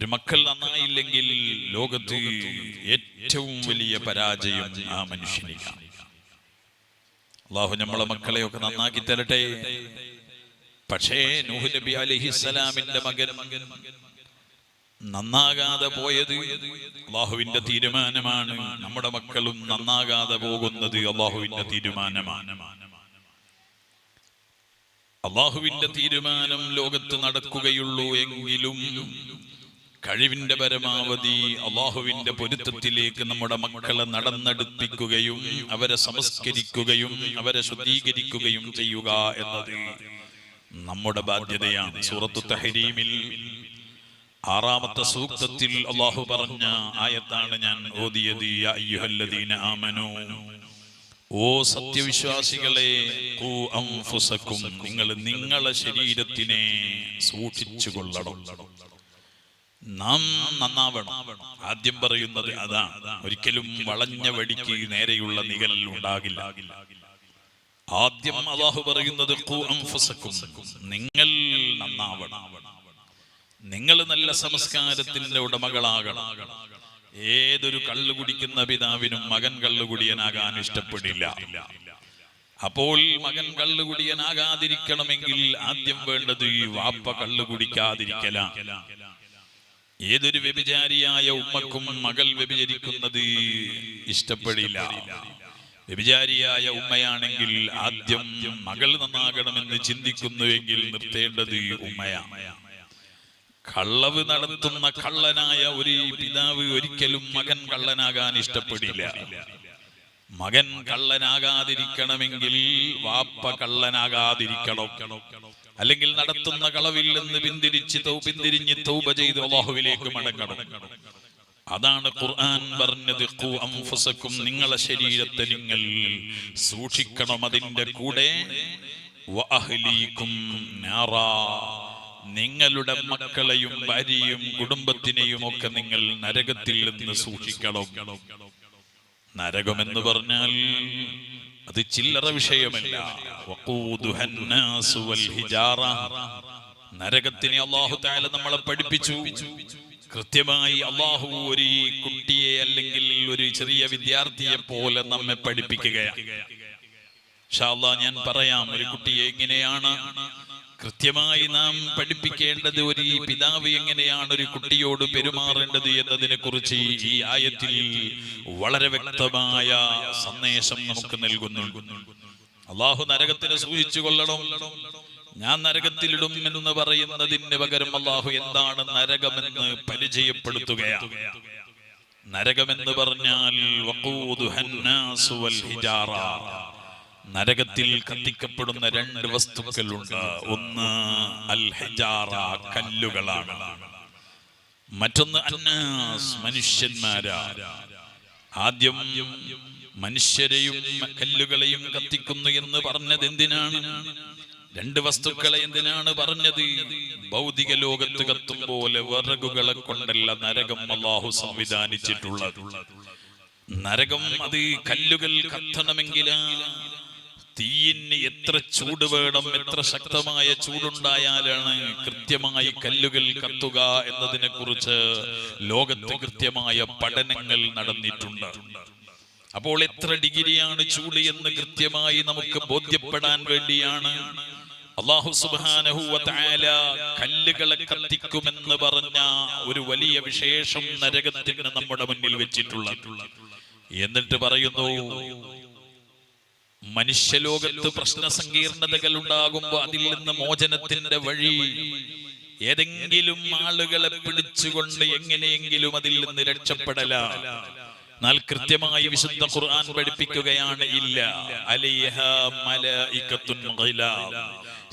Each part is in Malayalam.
ഒരു മക്കൾ നന്നായില്ലെങ്കിൽ ലോകത്ത് ഏറ്റവും വലിയ പരാജയം ആ മനുഷ്യനിലാണ് അള്ളാഹു നമ്മളെ മക്കളെയൊക്കെ നന്നാക്കി തരട്ടെ. പക്ഷേ നൂഹ് നബി അലഹിസ്സലാമിന്റെ മകൻ നന്നാകാതെ പോയത് അള്ളാഹുവിന്റെ തീരുമാനമാണ്. നമ്മുടെ മക്കളും നന്നാകാതെ പോകുന്നത് അള്ളാഹുവിന്റെ തീരുമാനമാണ്. അള്ളാഹുവിന്റെ തീരുമാനം ലോകത്ത് നടക്കുകയുള്ളൂ എങ്കിലും കഴിവിന്റെ പരമാവധി അള്ളാഹുവിന്റെ പൊരുത്തത്തിലേക്ക് നമ്മുടെ മക്കളെ നടന്നെടുപ്പിക്കുകയും അവരെ സംസ്കരിക്കുകയും അവരെ ശുദ്ധീകരിക്കുകയും ചെയ്യുക എന്നത് നമ്മുടെ ബാധ്യതയാണ്. സൂറത്തു തഹരീമിൽ ആറാമത്തെ സൂക്തത്തിൽ അള്ളാഹു പറഞ്ഞ ആയത്താണ് ഞാൻ ഓതിയത്. ഓ സത്യവിശ്വാസികളെ നിങ്ങൾ നിങ്ങളെ ശരീരത്തിനെ സൂക്ഷിച്ചു കൊള്ളണം നാം നന്നാവണം. ആദ്യം പറയുന്നത് അതാ. ഒരിക്കലും വളഞ്ഞ വടിക്ക് നേരെയുള്ള നികലിൽ ഉണ്ടാകില്ല. ആദ്യം അള്ളാഹു പറയുന്നത് നിങ്ങൾ നന്നാവണം. നിങ്ങൾ നല്ല സംസ്കാരത്തിന്റെ ഉടമകളാകണം. ഏതൊരു കള്ളു കുടിക്കുന്ന പിതാവിനും മകൻ കള്ളുകുടിയനാകാൻ ഇഷ്ടപ്പെടില്ല. അപ്പോൾ മകൻ കള്ളുകുടിയനാകാതിരിക്കണമെങ്കിൽ ആദ്യം വേണ്ടത് ഈ വാപ്പ കള്ളു കുടിക്കാതിരിക്കലാണ്. ഏതൊരു വ്യഭിചാരിയായ ഉമ്മക്കും മകൾ വ്യഭിചരിക്കുന്നത് ഇഷ്ടപ്പെടില്ല. വ്യഭിചാരിയായ ഉമ്മയാണെങ്കിൽ ആദ്യം മകൾ നന്നാകണമെന്ന് ചിന്തിക്കുന്നുവെങ്കിൽ നിർത്തേണ്ടത് ഉമ്മയാണ് കള്ളവ് നടത്തുന്ന കള്ളനായ ഒരു പിതാവ് ഒരിക്കലും മകൻ കള്ളനാകാൻ ഇഷ്ടപ്പെടില്ല. മകൻ കള്ളനാകാതിരിക്കണമെങ്കിൽ വാപ്പ കള്ളനാകാതിരിക്കണം. അല്ലെങ്കിൽ നടത്തുന്ന കളവിൽ നിന്ന് പിന്തിരിച്ച് പിന്തിരിഞ്ഞ് തൗബ ചെയ്ത് അള്ളാഹുവിലേക്ക് മടങ്ങണം. അതാണ് ഖുർആൻ പറഞ്ഞത് ഖൂ അൻഫുസക്കും നിങ്ങളെ ശരീരത്തെ നിങ്ങൾ സൂക്ഷിക്കണം അതിന്റെ കൂടെ. നിങ്ങളുടെ മക്കളെയും ഭാര്യയും കുടുംബത്തിനെയും ഒക്കെ നിങ്ങൾ നരകത്തിൽ നിന്ന് സൂക്ഷിക്കണം. നരകമെന്ന് പറഞ്ഞാൽ അത് ചില്ലറ വിഷയമല്ല. നരകത്തിനെ അള്ളാഹു താല നമ്മളെ പഠിപ്പിച്ചു. കൃത്യമായി അള്ളാഹു ഒരു കുട്ടിയെ അല്ലെങ്കിൽ ഒരു ചെറിയ വിദ്യാർത്ഥിയെ പോലെ നമ്മെ പഠിപ്പിക്കുകയാണ്. ഇൻഷാ അല്ലാ ഞാൻ പറയാം ഒരു കുട്ടിയെ എങ്ങനെയാണ്? കൃത്യമായി നാം പഠിപ്പിക്കേണ്ടത് ഒരു പിതാവ് എങ്ങനെയാണ് ഒരു കുട്ടിയോട് പെരുമാറേണ്ടത് എന്നതിനെ കുറിച്ച് ഈ ആയത്തിൽ വളരെ വ്യക്തമായ സന്ദേശം നമുക്ക് നൽകുന്നു അള്ളാഹു നരകത്തിനെ സൂചിച്ചു കൊള്ളണം. ഞാൻ നരകത്തിലിടും എന്ന് പറയുന്നതിന് പകരം അള്ളാഹു എന്താണ് നരകമെന്ന് പരിചയപ്പെടുത്തുകയാണ്. നരകമെന്ന് പറഞ്ഞാൽ നരകത്തിൽ കത്തിക്കപ്പെടുന്ന രണ്ട് വസ്തുക്കളുണ്ട്. ഒന്ന് അൽ കല്ലുകളാണ്. മറ്റൊന്ന് അന്നാസ് മനുഷ്യന്മാരാ. ആദ്യം മനുഷ്യരെയും കല്ലുകളെയും കത്തിക്കുന്നു എന്ന് പറഞ്ഞത് എന്തിനാണ്? രണ്ട് വസ്തുക്കളെ എന്തിനാണ് പറഞ്ഞത്? ഭൗതിക ലോകത്ത് കത്തും പോലെ വിറകുകളെ കൊണ്ടല്ല നരകം അള്ളാഹു സംവിധാനിച്ചിട്ടുള്ളത്. നരകം അത് കല്ലുകൾ കത്തണമെങ്കിലാ. തീയിന് എത്ര ചൂട് വേണം എത്ര ശക്തമായ ചൂടുണ്ടായാലാണ് കൃത്യമായി കല്ലുകൾ കത്തുക എന്നതിനെ കുറിച്ച് ലോകത്ത് കൃത്യമായ പഠനങ്ങൾ നടന്നിട്ടുണ്ട്. അപ്പോൾ എത്ര ഡിഗ്രിയാണ് ചൂട് എന്ന് കൃത്യമായി നമുക്ക് ബോധ്യപ്പെടാൻ വേണ്ടിയാണ് അള്ളാഹു തആല കല്ലുകളെ കത്തിക്കുമെന്ന് പറഞ്ഞ ഒരു വലിയ വിശേഷം നരകത്തിന് നമ്മുടെ മുന്നിൽ വെച്ചിട്ടുള്ള എന്നിട്ട് പറയുന്നു മനുഷ്യലോകത്ത് പ്രശ്ന സങ്കീർണതകൾ ഉണ്ടാകുമ്പോൾ അതിൽ നിന്ന് മോചനത്തിന്റെ വഴി ഏതെങ്കിലും ആളുകളെ പിടിച്ചുകൊണ്ട് എങ്ങനെയെങ്കിലും അതിൽ നിന്ന് രക്ഷപ്പെടല എന്നാൽ കൃത്യമായി വിശുദ്ധ ഖുർആൻ പഠിപ്പിക്കുകയാണ് ഇല്ല.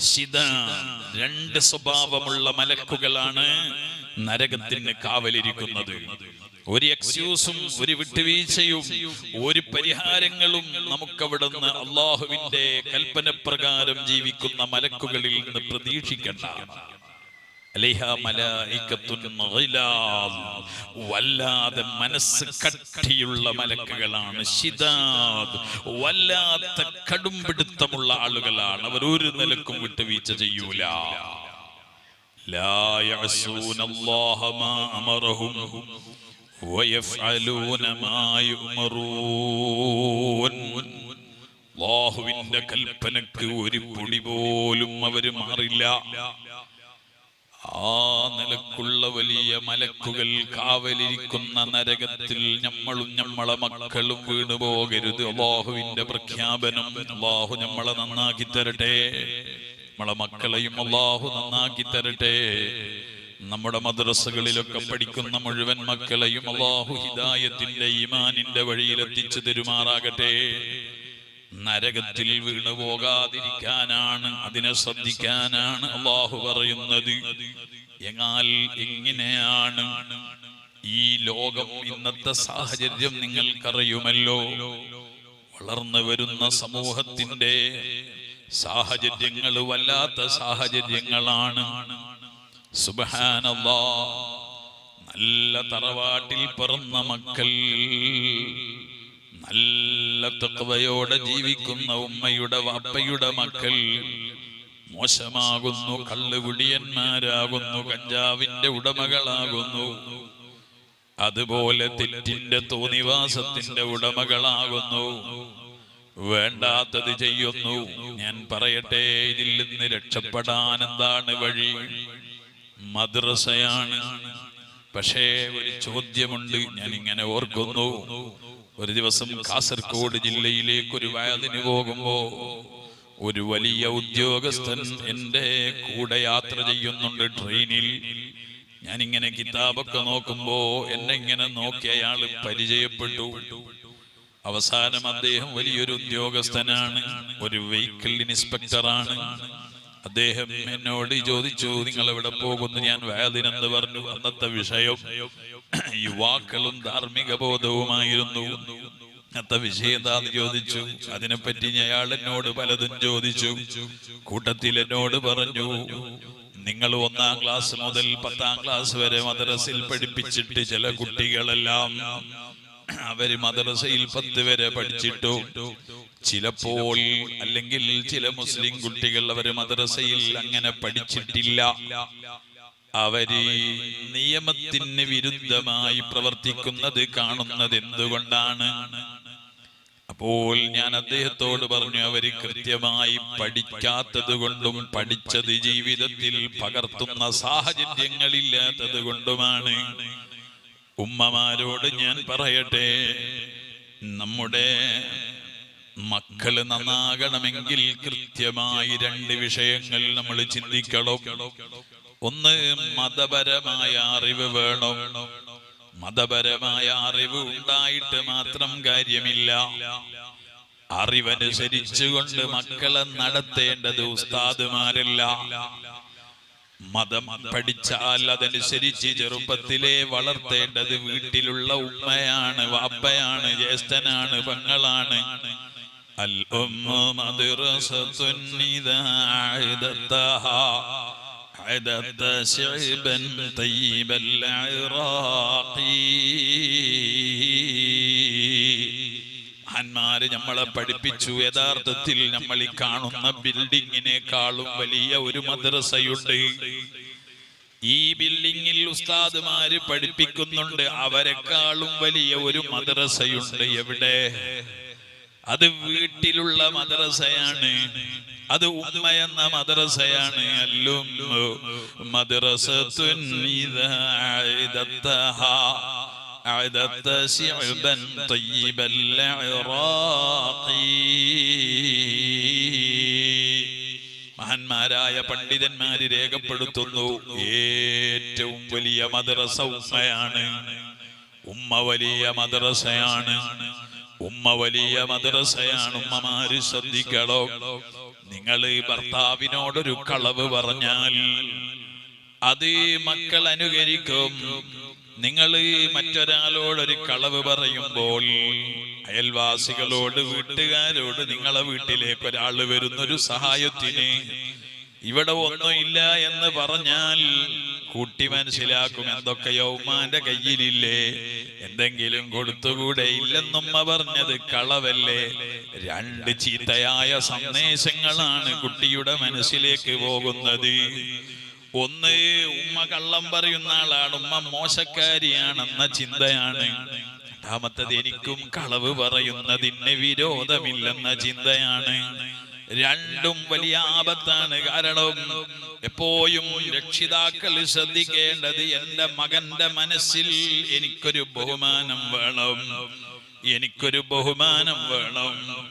ശിദാൻ. രണ്ട് സ്വഭാവമുള്ള മലക്കുകളാണ് നരകത്തിന് കാവലിരിക്കുന്നത് ഒരു എക്സ്ക്യൂസും ഒരു വിട്ടുവീഴ്ചയും ഒരു പരിഹാരങ്ങളും നമുക്കവിടുന്ന് അള്ളാഹുവിന്റെ കൽപ്പന പ്രകാരം ജീവിക്കുന്ന മലക്കുകളിൽ നിന്ന് പ്രതീക്ഷിക്കണ്ട. വല്ലാതെ മനസ്സ് കട്ടിയുള്ള മലക്കുകളാണ് വല്ലാത്ത കടുംപിടുത്തമുള്ള ആളുകളാണ്. അവർ ഒരു നിലക്കും വിട്ടുവീഴ്ച ചെയ്യൂല. ലാ അല്ലാഹ മാ അമറഹും. അള്ളാഹുവിന്റെ കൽപ്പനക്ക് ഒരു പൊടി പോലും അവർ മാറില്ല. ആ നിലക്കുള്ള വലിയ മലക്കുകൾ കാവലിരിക്കുന്ന നരകത്തിൽ നമ്മളും നമ്മളെ മക്കളും വീണു പോകരുത്. പ്രഖ്യാപനം അള്ളാഹു നമ്മളെ നന്നാക്കി തരട്ടെ. നമ്മളെ മക്കളെയും അള്ളാഹു നന്നാക്കി തരട്ടെ. നമ്മുടെ മദ്രസകളിലൊക്കെ പഠിക്കുന്ന മുഴുവൻ മക്കളെയും അള്ളാഹു ഹിദായത്തിന്റെ ഈമാനിന്റെ വഴിയിൽ എത്തിച്ചു തരുമാറാകട്ടെ. നരകത്തിൽ വീണു പോകാതിരിക്കാനാണ് അതിനെ ശ്രദ്ധിക്കാനാണ് അള്ളാഹു പറയുന്നത്. എന്നാൽ എങ്ങനെയാണ് ഈ ലോകം ഇന്നത്തെ സാഹചര്യം നിങ്ങൾക്കറിയുമല്ലോ? വളർന്നു വരുന്ന സമൂഹത്തിന്റെ സാഹചര്യങ്ങൾ വല്ലാത്ത സാഹചര്യങ്ങളാണ്. നല്ല തറവാട്ടിൽ പിറന്ന മക്കൾ നല്ല തക്കവയോടെ ജീവിക്കുന്ന ഉമ്മയുടെ വാപ്പയുടെ മക്കൾ മോശമാകുന്നു കള്ളുകുടിയന്മാരാകുന്നു കഞ്ചാവിന്റെ ഉടമകളാകുന്നു. അതുപോലെ തെറ്റിന്റെ തോന്നിവാസത്തിന്റെ ഉടമകളാകുന്നു. വേണ്ടാത്തത് ചെയ്യുന്നു. ഞാൻ പറയട്ടെ ഇതിൽ നിന്ന് രക്ഷപ്പെടാൻ എന്താണ് വഴി? മദ്രസയാണ്. പക്ഷേ ഒരു ചോദ്യമുണ്ട് ഞാൻ ഇങ്ങനെ ഓർക്കുന്നു. ഒരു ദിവസം കാസർഗോഡ് ജില്ലയിലേക്ക് ഒരു വയലിന് പോകുമ്പോ ഒരു വലിയ ഉദ്യോഗസ്ഥൻ എന്റെ കൂടെ യാത്ര ചെയ്യുന്നുണ്ട് ട്രെയിനിൽ. ഞാനിങ്ങനെ കിതാബൊക്കെ നോക്കുമ്പോ എന്നെ ഇങ്ങനെ നോക്കിയ അയാൾ പരിചയപ്പെട്ടു. അവസാനം അദ്ദേഹം വലിയൊരു ഉദ്യോഗസ്ഥനാണ്. ഒരു വെഹിക്കിൾ ഇൻസ്പെക്ടറാണ്. അദ്ദേഹം എന്നോട് ചോദിച്ചു നിങ്ങൾ എവിടെ പോകുന്നു? ഞാൻ വയലിനെന്ന് പറഞ്ഞു. അന്നത്തെ വിഷയം യുവാക്കളും ധാർമ്മിക ബോധവുമായിരുന്നു. അന്നത്തെ വിഷയം എന്താന്ന് ചോദിച്ചു. അതിനെപ്പറ്റി അയാൾ എന്നോട് പലതും ചോദിച്ചു. കൂട്ടത്തിൽ എന്നോട് പറഞ്ഞു നിങ്ങൾ ഒന്നാം ക്ലാസ് മുതൽ പത്താം ക്ലാസ് വരെ മദ്രസിൽ പഠിപ്പിച്ചിട്ട് ചില കുട്ടികളെല്ലാം അവർ മദ്രസയിൽ പത്ത് വരെ പഠിച്ചിട്ടു. ചിലപ്പോൾ അല്ലെങ്കിൽ ചില മുസ്ലിം കുട്ടികൾ അവർ മദ്രസയിൽ അങ്ങനെ പഠിച്ചിട്ടില്ല. അവർ നിയമത്തിന് വിരുദ്ധമായി പ്രവർത്തിക്കുന്നത് കാണുന്നത് എന്തുകൊണ്ടാണ്? അപ്പോൾ ഞാൻ അദ്ദേഹത്തോട് പറഞ്ഞു അവർ കൃത്യമായി പഠിക്കാത്തത് കൊണ്ടും പഠിച്ചത് ജീവിതത്തിൽ പകർത്തുന്ന സാഹചര്യങ്ങളില്ലാത്തത് കൊണ്ടുമാണ്. ഉമ്മമാരോട് ഞാൻ പറയട്ടെ നമ്മുടെ മക്കൾ നന്നാകണമെങ്കിൽ കൃത്യമായി രണ്ട് വിഷയങ്ങൾ നമ്മൾ ചിന്തിക്കണം. ഒന്ന് മതപരമായ അറിവ് വേണം. മതപരമായ അറിവ് ഉണ്ടായിട്ട് മാത്രം കാര്യമില്ല. അറിവനുസരിച്ചുകൊണ്ട് മക്കളെ നടത്തേണ്ടത് ഉസ്താദുമാരല്ല. മതം പഠിച്ചാൽ അതനുസരിച്ച് ചെറുപ്പത്തിലെ വളർത്തേണ്ടത് വീട്ടിലുള്ള ഉമ്മയാണ് വാപ്പയാണ് ജ്യേഷ്ഠനാണ് പെങ്ങളാണ്. അൽ ഉമ്മു മദ്റസത്തുൻ ഇദാ അഅദത്തഹാ عددت شعبا طيب العراقي മഹാന്മാര് നമ്മളെ പഠിപ്പിച്ചു യഥാർത്ഥത്തിൽ നമ്മൾ ഈ കാണുന്ന ബിൽഡിങ്ങിനേക്കാളും വലിയ ഒരു മദ്രസയുണ്ട് ഈ ബിൽഡിങ്ങിൽ ഉസ്താദുമാര് പഠിപ്പിക്കുന്നുണ്ട് അവരെക്കാളും വലിയ ഒരു മദ്രസയുണ്ട് എവിടെ അത് വീട്ടിലുള്ള മദ്രസയാണ് അത് ഉമ്മ എന്ന മദ്രസയാണ് അല്ലും മദ്രസത്തുൻ ഇദാ അഅദത്തഹാ أعددت شعبا طيب العراقي മഹാന്മാരായ പണ്ഡിതന്മാര് രേഖപ്പെടുത്തുന്നു ഏറ്റവും വലിയ മദ്രസ ഉമ്മയാണ് ഉമ്മ വലിയ മദ്രസയാണ് ഉമ്മ വലിയ മദ്രസയാണ് ഉമ്മമാര് ശ്രദ്ധിക്കണോ. നിങ്ങൾ ഭർത്താവിനോടൊരു കളവ് പറഞ്ഞാൽ അത് മക്കൾ അനുകരിക്കും. നിങ്ങൾ മറ്റൊരാളോടൊരു കളവ് പറയുമ്പോൾ അയൽവാസികളോട് വീട്ടുകാരോട് നിങ്ങളെ വീട്ടിലേക്ക് ഒരാൾ വരുന്നൊരു സഹായത്തിന് ഇവിടെ ഒന്നുമില്ല എന്ന് പറഞ്ഞാൽ കുട്ടി മനസ്സിലാക്കും എന്തൊക്കെ യൗമാന്റെ കയ്യിലില്ലേ? എന്തെങ്കിലും കൊടുത്തുകൂടെ ഇല്ലെന്നുമ്മ പറഞ്ഞത് കളവല്ലേ? രണ്ട് ചീത്തയായ സന്ദേശങ്ങളാണ് കുട്ടിയുടെ മനസ്സിലേക്ക് പോകുന്നത്. ഒന്ന് ഉമ്മ കള്ളം പറയുന്ന ആളാണ്. ഉമ്മ മോശക്കാരിയാണെന്ന ചിന്തയാണ്. രണ്ടാമത്തത് എനിക്കും കളവ് പറയുന്നതിന് വിരോധമില്ലെന്ന ചിന്തയാണ്. രണ്ടും വലിയ ആപത്താണ്. കാരണം എപ്പോഴും രക്ഷിതാക്കൾ ശ്രദ്ധിക്കേണ്ടത് എന്റെ മകന്റെ മനസ്സിൽ എനിക്കൊരു ബഹുമാനം വേണം. എനിക്കൊരു ബഹുമാനം വേണം.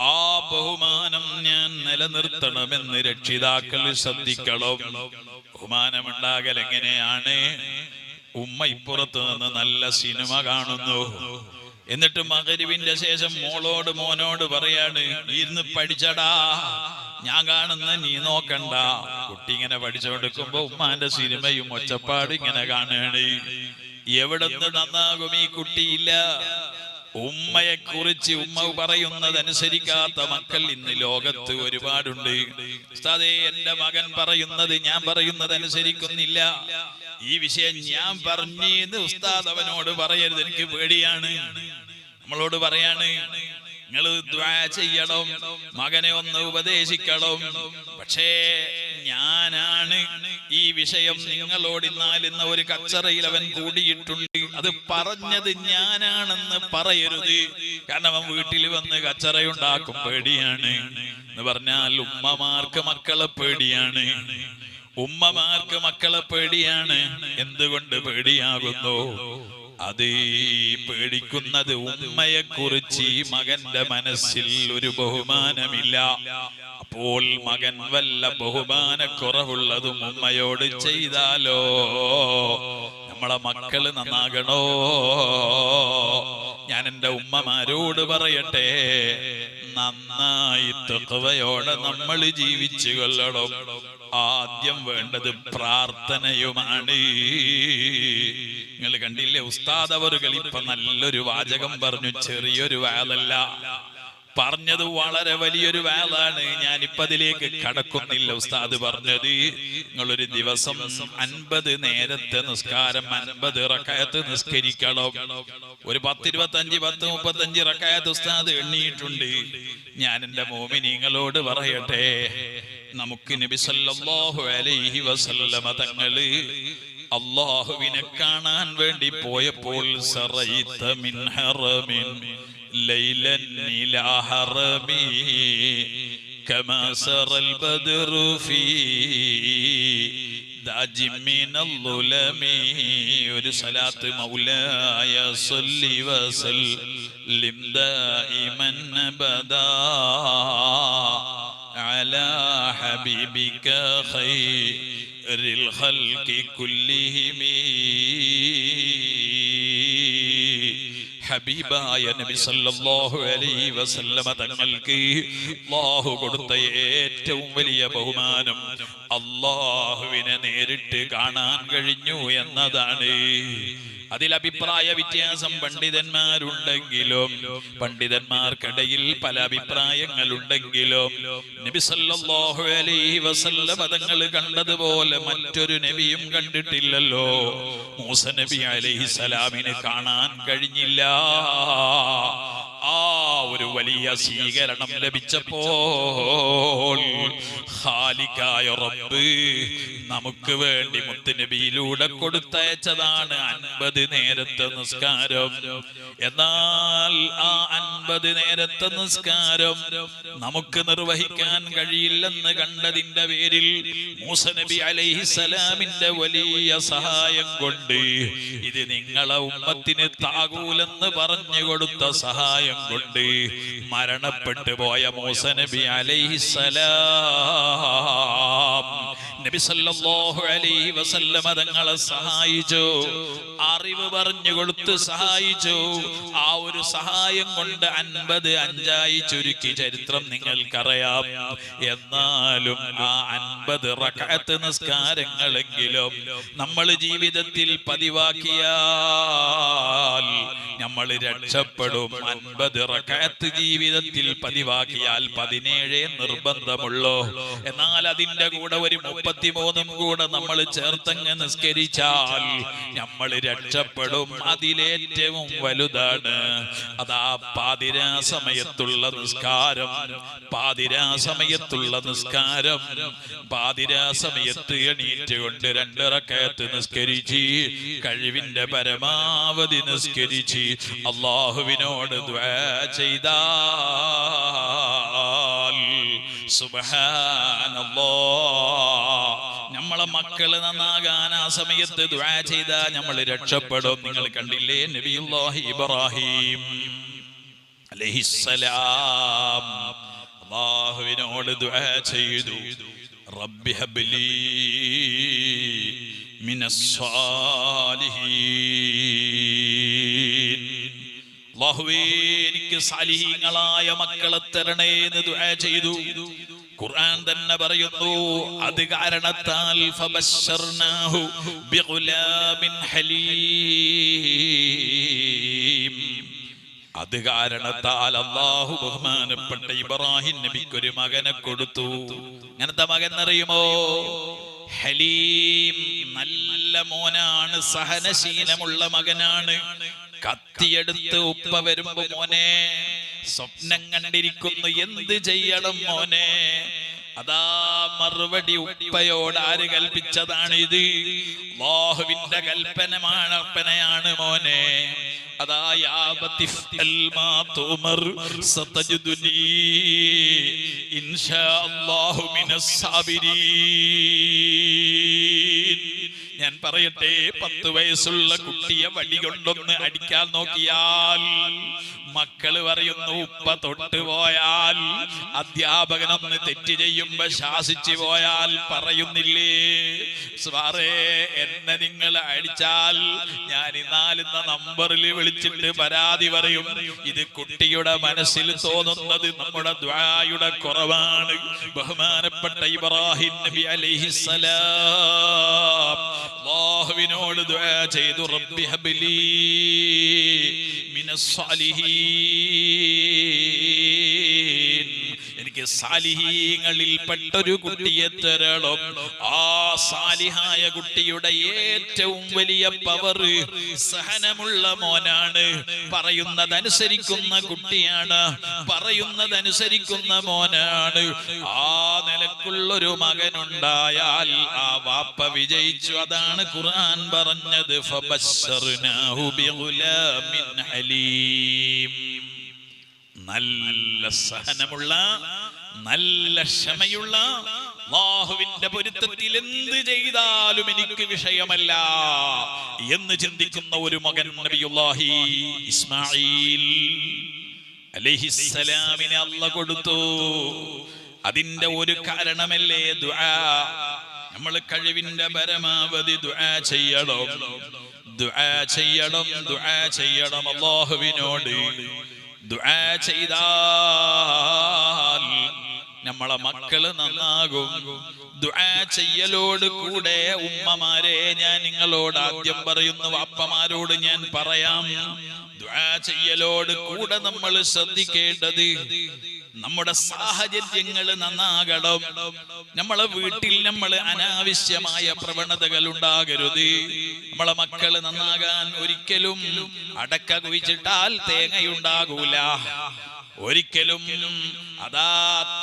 ആ ബഹുമാനം ഞാൻ നിലനിർത്തണമെന്ന് രക്ഷിതാക്കൾ ശ്രദ്ധിക്കണം. ബഹുമാനമുണ്ടാകൽ എങ്ങനെയാണ്? ഉമ്മ ഇപ്പുറത്ത് നിന്ന് നല്ല സിനിമ കാണുന്നു. എന്നിട്ട് മകരുവിന്റെ ശേഷം മോളോട് മോനോട് പറയാണ് ഇരുന്ന് പഠിച്ചടാ ഞാൻ കാണുന്ന നീ നോക്കണ്ട. കുട്ടി ഇങ്ങനെ പഠിച്ചുകൊടുക്കുമ്പോ ഉമ്മാന്റെ സിനിമയും ഒച്ചപ്പാട് ഇങ്ങനെ കാണുകയാണ് എവിടുന്ന് നന്നാകും ഈ കുട്ടിയില്ല ഉമ്മയെ കുറിച്ച് ഉമ്മ പറയുന്നതനുസരിക്കാത്ത മക്കൾ ഇന്ന് ലോകത്ത് ഒരുപാടുണ്ട്. ഉസ്താദേ എന്റെ മകൻ പറയുന്നത് ഞാൻ പറയുന്നത് അനുസരിക്കുന്നില്ല ഈ വിഷയം ഞാൻ പറഞ്ഞെന്ന് ഉസ്താദ് അവനോട് പറയരുത്. എനിക്ക് പേടിയാണ്. നമ്മളോട് പറയാണ് നിങ്ങൾ ചെയ്യണം മകനെ ഒന്ന് ഉപദേശിക്കണം. പക്ഷേ ഞാനാണ് ഈ വിഷയം നിങ്ങളോട് ഇന്നാലിന്ന ഒരു കച്ചറയിൽ അവൻ കൂടിയിട്ടുണ്ട്. അത് പറഞ്ഞത് ഞാനാണെന്ന് പറയരുത്. കാരണം അവൻ വീട്ടിൽ വന്ന് കച്ചറയുണ്ടാക്കും. പേടിയാണ്. എന്ന് പറഞ്ഞാൽ ഉമ്മമാർക്ക് മക്കളെ പേടിയാണ്. ഉമ്മമാർക്ക് മക്കളെ പേടിയാണ്. എന്തുകൊണ്ട് പേടിയാകുന്നു? അത് പേടിക്കുന്നത് ഉമ്മയെ കുറിച്ച് മകന്റെ മനസ്സിൽ ഒരു ബഹുമാനമില്ല. അപ്പോൾ മകൻ വല്ല ബഹുമാനക്കുറവുള്ളതും ഉമ്മയോട് ചെയ്താലോ? നമ്മളെ മക്കൾ നന്നാകണോ? ഞാൻ എന്റെ ഉമ്മമാരോട് പറയട്ടെ. നന്നായി തെക്കുവയോടെ നമ്മൾ ജീവിച്ചു കൊള്ളണം ആദ്യം വേണ്ടത് പ്രാർത്ഥനയുമാണ്. നിങ്ങൾ കണ്ടില്ലേ ഉസ്താദ് അവറുകൾ ഇപ്പൊ നല്ലൊരു വാചകം പറഞ്ഞു ചെറിയൊരു വാലല്ല പറഞ്ഞത് വളരെ വലിയൊരു വേളാണ്. ഞാൻ ഇപ്പൊ അതിലേക്ക് കടക്കുന്നില്ല ഉസ്താദ് പറഞ്ഞത്. നിങ്ങളൊരു ദിവസം അൻപത് നേരത്തെ നിസ്കാരം അൻപത് റക്കായത്ത് നിസ്കരിക്കണം. ഒരു പത്തിരുപത്തഞ്ച് പത്ത് മുപ്പത്തഞ്ച് റക്കായത്ത് ഉസ്താദ് എണ്ണിയിട്ടുണ്ട്. ഞാൻ എന്റെ മോമിനിങ്ങളോട് പറയട്ടെ. നമുക്ക് നബി സല്ലല്ലാഹു അലൈഹി വസല്ലമ തങ്ങൾ അള്ളാഹുവിനെ കാണാൻ വേണ്ടി പോയപ്പോൾ സറയിത്ത മിൻ ഹറമിൻ. ليلا إلى حرمي كما سر البدر في داج من الظلم ورسالات مولاي صل وسلم دائما أبدا على حبيبك خير الخلق كلهم ഹബീബായ നബി സല്ലല്ലാഹു അലൈഹി വസല്ലമ തങ്ങൾക്ക് അല്ലാഹു കൊടുത്ത ഏറ്റവും വലിയ ബഹുമാനം അല്ലാഹുവിനെ നേരിട്ട് കാണാൻ കഴിഞ്ഞു എന്നതാണ്. അതിൽ അഭിപ്രായ വ്യത്യാസം പണ്ഡിതന്മാരുണ്ടെങ്കിലും പണ്ഡിതന്മാർക്കിടയിൽ പല അഭിപ്രായങ്ങളുണ്ടെങ്കിലും നബി സല്ലല്ലാഹു അലൈഹി കണ്ടതുപോലെ മറ്റൊരു നബിയും കണ്ടിട്ടില്ലല്ലോ. മൂസ നബി അലൈഹി സലാമിന് കാണാൻ കഴിഞ്ഞില്ല. ആ ഒരു വലിയ സ്വീകരണം ലഭിച്ചപ്പോൾ ഖാലിക്കായ റബ്ബ് നമുക്ക് വേണ്ടി മുത്തുനബിയിലൂടെ കൊടുത്തയച്ചതാണ് അൻപത് നേരത്തെ നിസ്കാരം. എന്നാൽ ആ അൻപത് നേരത്തെ നിസ്കാരം നമുക്ക് നിർവഹിക്കാൻ കഴിയില്ലെന്ന് കണ്ടതിന്റെ പേരിൽ മൂസനബി അലൈഹിസലാമിന്റെ വലിയ സഹായം കൊണ്ട് ഇത് നിങ്ങളെ ഉമ്മത്തിന് താകൂലെന്ന് പറഞ്ഞു കൊടുത്ത സഹായം കൊണ്ട് മരണപ്പെട്ടു പോയ മൂസനബി അലൈഹിസലാം Ah. നബി സല്ലല്ലാഹു അലൈഹി വസല്ലമ തങ്ങളെ സഹായിച്ചു. അറിവ് പറഞ്ഞു കൊടുത്ത് സഹായിച്ചു. ആ ഒരു സഹായം കൊണ്ട് അൻപത് അഞ്ചായി ചുരുക്കി ചരിത്രം നിങ്ങൾക്കറിയാം. എന്നാലും ആ അൻപത് റക്അത്ത് നിസ്കാരങ്ങളെങ്കിലും നമ്മൾ ജീവിതത്തിൽ പതിവാക്കിയാൽ നമ്മൾ രക്ഷപ്പെടും. അൻപത് റക്അത്ത് ജീവിതത്തിൽ പതിവാക്കിയാൽ പതിനേഴേ നിർബന്ധമുള്ളൂ. എന്നാൽ അതിന്റെ കൂടെ ഒരു മുപ്പത്തിമൂന്നും കൂടെ നമ്മൾ ചേർത്തങ്ങ് നിസ്കരിച്ചാൽ നമ്മൾ രക്ഷപ്പെടും. അതിലേറ്റവും വലുതാണ്. അതാ പാതിരാ സമയത്തുള്ള നിസ്കാരം. പാതിരാ സമയത്തുള്ള നിസ്കാരം. പാതിരാ സമയത്ത് എണീറ്റുകൊണ്ട് രണ്ടിറക്കയത്ത് നിസ്കരിച്ച് കഴിവിന്റെ പരമാവധി നിസ്കരിച്ച് അള്ളാഹുവിനോട് ചെയ്ത സുബ്ഹാനല്ലാ. നമ്മളെ മക്കൾ നന്നാകാൻ ആ സമയത്ത് ദുആ ചെയ്താ നമ്മൾ രക്ഷപ്പെടും. നിങ്ങൾ കണ്ടില്ലേ? നബിയുല്ലാഹി ഇബ്രാഹിം അലൈഹിസ്സലാം അല്ലാഹുവിനോട് ദുആ ചെയ്തു. റബ്ബി ഹബ്ലി മിനസ് സാലിഹീൻ അല്ലാഹുവേ എനിക്ക് സാലിഹീങ്ങളായ മക്കളെ തരണേ എന്ന് ദുആ ചെയ്തു. ഖുർആൻ തന്നെ പറയുന്നു അത് കാരണത്താൽ ഫബശ്ശർനാഹു ബിഗുലാമിൻ ഹലീം. അത് കാരണത്താൽ അള്ളാഹു ബഹുമാനപ്പെട്ട ഇബ്രാഹിം നബിക്ക് ഒരു മകനെ കൊടുത്തു. അങ്ങനത്തെ മകൻ അറിയുമോ ഹലീം നല്ല മോനാണ് സഹനശീലമുള്ള മകനാണ്. കത്തിയെടുത്ത് ഉപ്പ വരുമ്പോ മോനെ സ്വപ്നം കണ്ടിരിക്കുന്നു എന്ത് ചെയ്യണം മോനെ? അതാ മറുപടി ഉപ്പയോട് ആര് കൽപ്പിച്ചതാണ് ഇത് മോഹുവിന്റെ കൽപ്പനമാണ് അപ്പനയാണ് മോനെ. ഞാൻ പറയട്ടെ പത്ത് വയസ്സുള്ള കുട്ടിയെ വടി കൊണ്ടൊന്ന് അടിക്കാൻ നോക്കിയാൽ മക്കൾ പറയുന്നു ഉപ്പ തൊട്ട് പോയാൽ അധ്യാപകനൊന്ന് തെറ്റ് ചെയ്യുമ്പോ ശാസിച്ചു പോയാൽ പറയുന്നില്ലേ? സാറേ എന്നെ നിങ്ങൾ അടിച്ചാൽ ഞാൻ ഇന്നാലിന്ന നമ്പറിൽ വിളിച്ചിട്ട് പരാതി പറയും. ഇത് കുട്ടിയുടെ മനസ്സിൽ തോന്നുന്നത് നമ്മുടെ ദ്വായുടെ കുറവാണ്. ബഹുമാനപ്പെട്ട ഇബ്രാഹിം നബി അലൈഹിസ്സലാം അല്ലാഹുവിനോട് ദുആ ചെയ്തു റബ്ബി ഹബ്ലി من الصالحين. എനിക്ക് സാലിഹീങ്ങളിൽ പെട്ടൊരു കുട്ടിയെ തരണം. ആ സാലിഹായ കുട്ടിയുടെ ഏറ്റവും വലിയ പവർ സഹനമുള്ള മോനാണ്. പറയുന്നതനുസരിക്കുന്ന കുട്ടിയാണ്. പറയുന്നതനുസരിക്കുന്ന മോനാണ്. ആ നിലക്കുള്ളൊരു മകനുണ്ടായാൽ ആ വാപ്പ വിജയിച്ചു. അതാണ് ഖുർആൻ പറഞ്ഞത്. ഹലീം നല്ല സഹനമുള്ള നല്ല ക്ഷമയുള്ള അള്ളാഹുവിന്റെ പൊരുത്തത്തിൽ എന്ത് ചെയ്താലും എനിക്ക് വിഷയമല്ല എന്ന് ചിന്തിക്കുന്ന ഒരു മകൻ നബിയുല്ലാഹി ഇസ്മായിൽ അലഹിസ്സലാമിനെ അല്ല കൊടുത്തു. അതിന്റെ ഒരു കാരണമല്ലേ ദുആ? നമ്മൾ കഴിവിന്റെ പരമാവധി ദുആ ചെയ്യണം. ദുആ ചെയ്യണം ദുആ ചെയ്യണം അള്ളാഹുവിനോട്. ദുആ ചെയ്താൽ നമ്മളെ മക്കൾ നന്നാകും. ചെയ്യലോട് കൂടെ ഉമ്മമാരെ ഞാൻ നിങ്ങളോട് ആദ്യം പറയുന്നു അപ്പമാരോട് ഞാൻ പറയാം. ചെയ്യലോട് കൂടെ നമ്മൾ ശ്രദ്ധിക്കേണ്ടത് നമ്മുടെ സാഹചര്യങ്ങൾ നന്നാകണം. നമ്മളെ വീട്ടിൽ നമ്മൾ അനാവശ്യമായ പ്രവണതകൾ ഉണ്ടാകരുത്. നമ്മളെ മക്കൾ നന്നാകാൻ ഒരിക്കലും അടക്ക കുഴിച്ചിട്ടാൽ തേങ്ങയുണ്ടാകൂല. ഒരിക്കലും അതാ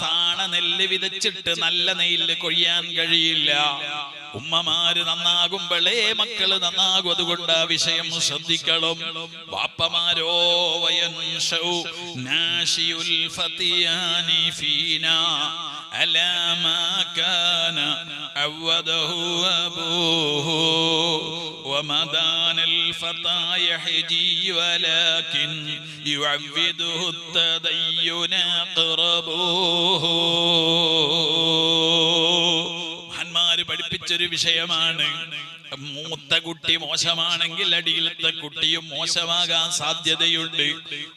താണ നെല്ല് വിതച്ചിട്ട് നല്ല നെല്ല് കൊയ്യാൻ കഴിയില്ല. ഉമ്മമാര് നന്നാകുമ്പോഴേ മക്കള് നന്നാകും അതുകൊണ്ട് ആ വിഷയം ശ്രദ്ധിക്കണം വാപ്പമാരോ വയൻഷൗ നാശിയുൽ ഫതിയാനി ഫീന على ما كان عوده أبوه ومدان الفتى يحجي ولكن يعبده التدين أقربوه പഠിപ്പിച്ചൊരു വിഷയമാണ്. മൂത്ത കുട്ടി മോശമാണെങ്കിൽ അടിയിലത്തെ കുട്ടിയും മോശമാകാൻ സാധ്യതയുണ്ട്.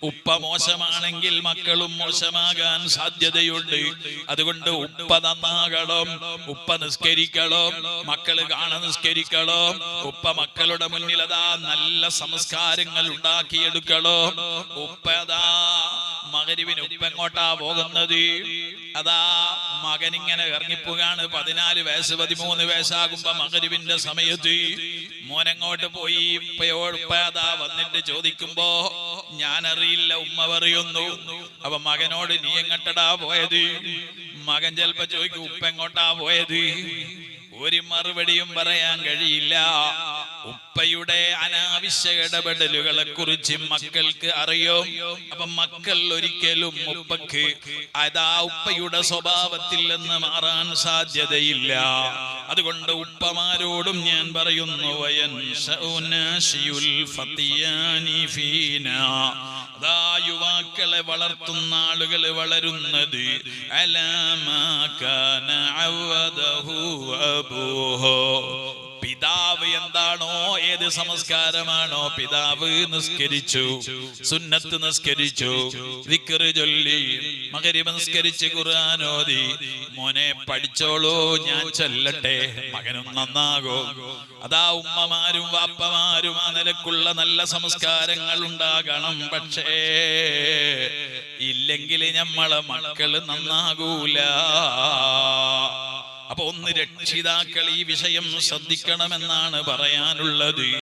ഉപ്പ മോശമാണെങ്കിൽ മക്കളും മോശമാകാൻ സാധ്യതയുണ്ട്. അതുകൊണ്ട് ഉപ്പ നന്നാകണം ഉപ്പ നിസ്കരിക്കണം മക്കൾ കാണ നിസ്കരിക്കണം ഉപ്പ മക്കളുടെ മുന്നിൽ അതാ നല്ല സംസ്കാരങ്ങൾ ഉണ്ടാക്കിയെടുക്കണം. ഉപ്പ അതാ മകരിവിന് ഉപ്പ എങ്ങോട്ടാ പോകുന്നത്? അതാ മകൻ ഇങ്ങനെ ഇറങ്ങിപ്പോകാണ് പതിനാല് വയസ്സ് പതിമൂന്ന് വയസ്സാകുമ്പോ മകരിവിന്റെ സമയത്ത് മോനെങ്ങോട്ട് പോയി. ഉപ്പയോട് ഉപ്പ അതാ വന്നിട്ട് ചോദിക്കുമ്പോ ഞാൻ അറിയില്ല ഉമ്മ പറയുന്നു. അപ്പൊ മകനോട് നീ എങ്ങട്ടടാ പോയത്? മകൻ ചെലപ്പോ ചോദിക്കും ഉപ്പ എങ്ങോട്ടാ പോയത്? ഒരു മറുപടിയും പറയാൻ കഴിയില്ല. ഉപ്പയുടെ അനാവശ്യ ഇടപെടലുകളെ കുറിച്ച് മക്കൾക്ക് അറിയോ? അപ്പൊ മക്കൾ ഒരിക്കലും ഉപ്പക്ക് അതാ ഉപ്പയുടെ സ്വഭാവത്തിൽ നിന്ന് മാറാൻ സാധ്യതയില്ല. അതുകൊണ്ട് ഉപ്പമാരോടും ഞാൻ പറയുന്നു അതാ യുവാക്കളെ വളർത്തുന്ന ആളുകൾ വളരുന്നത് അബൂഹോ. പിതാവ് എന്താണോ ഏത് സംസ്കാരമാണോ പിതാവ് നിസ്കരിച്ചു സുന്നത്ത് നിസ്കരിച്ചു വിക്കറ് ചൊല്ലി മകരിബ് നിസ്കരിച്ച് ഖുർആാനോദി മോനെ പഠിച്ചോളൂ ഞാൻ ചെല്ലട്ടെ മകനും നന്നാകോ. അതാ ഉമ്മമാരും വാപ്പമാരും ആ നിലക്കുള്ള നല്ല സംസ്കാരങ്ങൾ ഉണ്ടാകണം പക്ഷേ ഇല്ലെങ്കിൽ നമ്മളെ മക്കൾ നന്നാകൂല. അപ്പൊ ഒന്ന് രക്ഷിതാക്കൾ ഈ വിഷയം ശ്രദ്ധിക്കണമെന്നാണ് പറയാനുള്ളത്.